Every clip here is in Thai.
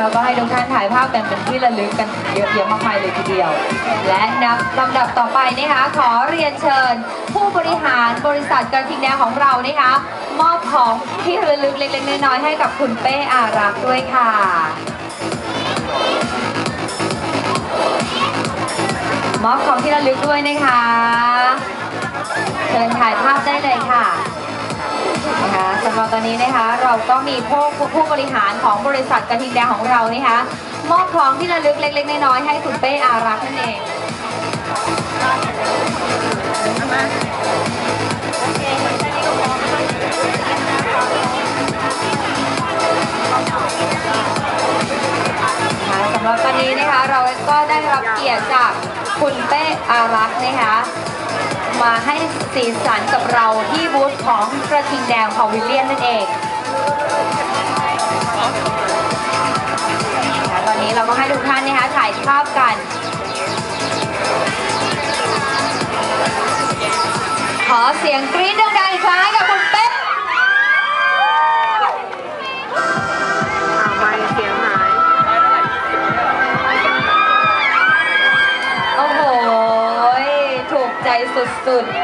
แล้วก็ให้ทุกท่านถ่ายภาพกันเป็นที่ระลึกกันเยอะแยะมากมายเลยทีเดียว และนับลำดับต่อไปนะคะขอเรียนเชิญ ผู้บริหารบริษัทกระทิงแดงของเรานะคะมอบของที่ระลึกเล็กๆน้อยๆให้กับคุณเป้อารักษ์ด้วยค่ะมอบของที่ระลึกด้วยนะคะ นะคะสำหรับตอนนี้นะคะ เราก็มีผู้ผู้บริหารของบริษัทกระทิงแดงของเรานะคะมอบของที่ระลึกเล็ก ๆ น้อยๆให้คุณเป้อารักษ์นั่นเองสำหรับตอนนี้นะคะเราก็ได้รับเกียรติจากคุณเป้อารักษ์นะคะ มาให้สีสันกับเราที่บูธของกระทิงแดงของวิเลียนนั่นเองตอนนี้เราก็ให้ทุกท่านนะคะถ่ายภาพกัน ขอเสียงกรี๊ด ใจสุดๆ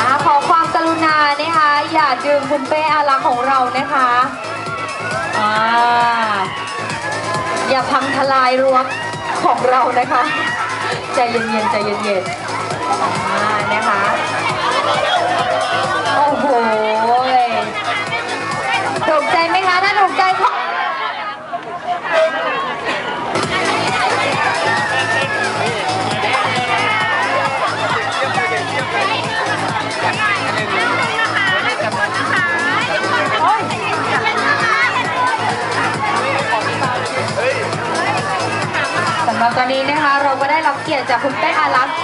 อ่าขอความกรุณานะคะ อย่าดึงคุณเป้อารักษ์ของเรานะคะอ่าอย่าพังทลายรั้ว ของเรานะคะ ใจเย็นๆใจเย็นๆอ่านะคะ โอ้โหถูกใจไหมคะ ถ้าถูกใจ ตอนนี้นะคะเราก็ได้รับเกียรติจากคุณเป้อารักษ์